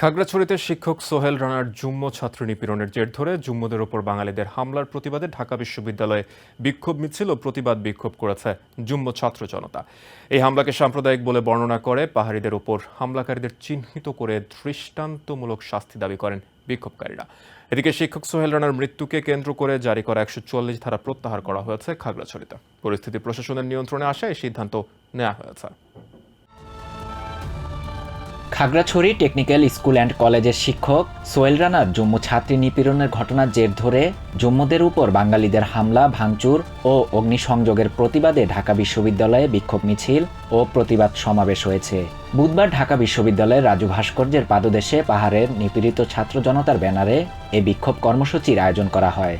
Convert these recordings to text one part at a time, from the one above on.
খাগড়াছড়িতে শিক্ষক সোহেল রানার জুম্ম ছাত্র নিপীড়নের জের ধরে জুম্মদের ওপর বাঙালিদের হামলার প্রতিবাদে ঢাকা বিশ্ববিদ্যালয়ে বিক্ষোভ মিছিল ও প্রতিবাদ বিক্ষোভ করেছে জুম্ম ছাত্র জনতা। এই হামলাকে সাম্প্রদায়িক বলে বর্ণনা করে পাহাড়িদের ওপর হামলাকারীদের চিহ্নিত করে দৃষ্টান্তমূলক শাস্তি দাবি করেন বিক্ষোভকারীরা। এদিকে শিক্ষক সোহেল রানার মৃত্যুকে কেন্দ্র করে জারি করা একশো চল্লিশ ধারা প্রত্যাহার করা হয়েছে খাগড়াছড়িতে। পরিস্থিতি প্রশাসনের নিয়ন্ত্রণে আসা এই সিদ্ধান্ত নেওয়া হয়েছে। খাগড়াছড়ি টেকনিক্যাল স্কুল অ্যান্ড কলেজের শিক্ষক সোয়েল রানার জম্মু ছাত্রী নিপীড়নের ঘটনার জের ধরে জম্মুদের উপর বাঙালিদের হামলা, ভাঙচুর ও অগ্নিসংযোগের প্রতিবাদে ঢাকা বিশ্ববিদ্যালয়ে বিক্ষোভ মিছিল ও প্রতিবাদ সমাবেশ হয়েছে। বুধবার ঢাকা বিশ্ববিদ্যালয়ের রাজু ভাস্কর্যের পাদদেশে পাহাড়ের নিপীড়িত ছাত্র জনতার ব্যানারে এ বিক্ষোভ কর্মসূচির আয়োজন করা হয়।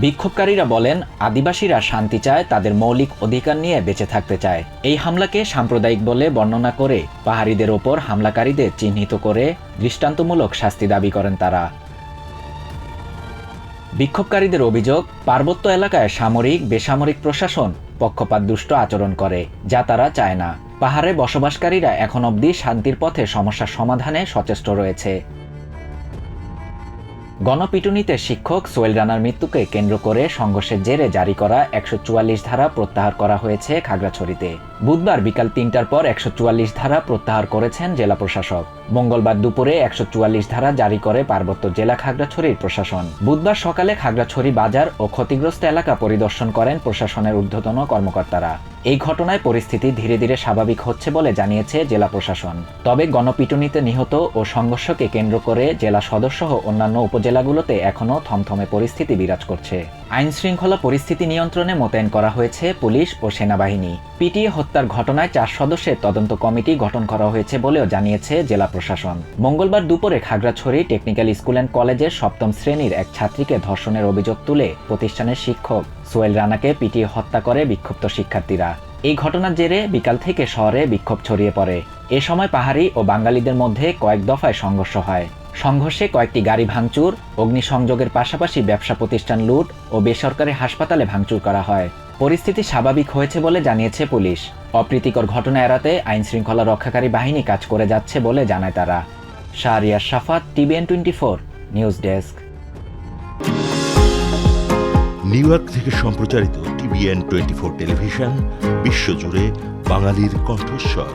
বিক্ষোভকারীরা বলেন, আদিবাসীরা শান্তি চায়, তাদের মৌলিক অধিকার নিয়ে বেঁচে থাকতে চায়। এই হামলাকে সাম্প্রদায়িক বলে বর্ণনা করে পাহাড়িদের ওপর হামলাকারীদের চিহ্নিত করে দৃষ্টান্তমূলক শাস্তি দাবি করেন তারা। বিক্ষোভকারীদের অভিযোগ, পার্বত্য এলাকায় সামরিক, বেসামরিক প্রশাসন পক্ষপাতদুষ্ট আচরণ করে, যা তারা চায় না। পাহাড়ে বসবাসকারীরা এখন অবধি শান্তির পথে সমস্যার সমাধানে সচেষ্ট রয়েছে। গণপিটুনিতে শিক্ষক সোয়েল রানার মৃত্যুকে কেন্দ্র করে সংঘর্ষের জেরে জারি করা একশো চুয়াল্লিশ ধারা প্রত্যাহার করা হয়েছে খাগড়াছড়িতে। বুধবার বিকাল তিনটার পর একশো চুয়াল্লিশ ধারা প্রত্যাহার করেছেন জেলা প্রশাসক। মঙ্গলবার দুপুরে একশো চুয়াল্লিশ ধারা জারি করে পার্বত্য জেলা খাগড়াছড়ির প্রশাসন। বুধবার সকালে খাগড়াছড়ি বাজার ও ক্ষতিগ্রস্ত এলাকা পরিদর্শন করেন প্রশাসনের ঊর্ধ্বতন কর্মকর্তারা। এই ঘটনায় পরিস্থিতি ধীরে ধীরে স্বাভাবিক হচ্ছে বলে জানিয়েছে জেলা প্রশাসন। তবে গণপিটুনিতে নিহত ও সংঘর্ষকে কেন্দ্র করে জেলা ও অন্যান্য উপজেলাগুলোতে এখনও থমথমে পরিস্থিতি বিরাজ করছে। আইন শৃঙ্খলা পরিস্থিতি নিয়ন্ত্রণে মোতায়েন করা হয়েছে পুলিশ ও সেনাবাহিনী। পিটিএ হত্যার ঘটনায় চার সদস্যের তদন্ত কমিটি গঠন করা হয়েছে বলেও জানিয়েছে জেলা প্রশাসন। মঙ্গলবার দুপুরে খাগড়াছড়ি টেকনিক্যাল স্কুল অ্যান্ড কলেজের সপ্তম শ্রেণির এক ছাত্রীকে ধর্ষণের অভিযোগ তুলে প্রতিষ্ঠানের শিক্ষক সোহেল রানাকে পিটিয়ে হত্যা করে বিক্ষুব্ধ শিক্ষার্থীরা। এই ঘটনার জেরে বিকাল থেকে শহরে বিক্ষোভ ছড়িয়ে পড়ে। এ সময় পাহাড়ি ও বাঙালিদের মধ্যে কয়েক দফায় সংঘর্ষ হয়। সংঘর্ষে কয়েকটি গাড়ি ভাঙচুর, অগ্নিসংযোগের পাশাপাশি ব্যবসা প্রতিষ্ঠান লুট ও বেসরকারি হাসপাতালে ভাঙচুর করা হয়। পরিস্থিতি স্বাভাবিক হয়েছে বলে জানিয়েছে পুলিশ। অপ্রীতিকর ঘটনা এড়াতে আইন শৃঙ্খলা রক্ষাকারী বাহিনী কাজ করে যাচ্ছে বলে জানায় তারা। Shahriar Safat TVN twenty four, news desk. New York থেকে সম্প্রচারিত টিভিএন টোয়েন্টি ফোর টেলিভিশন, বিশ্বজুড়ে বাঙালির কণ্ঠস্বর।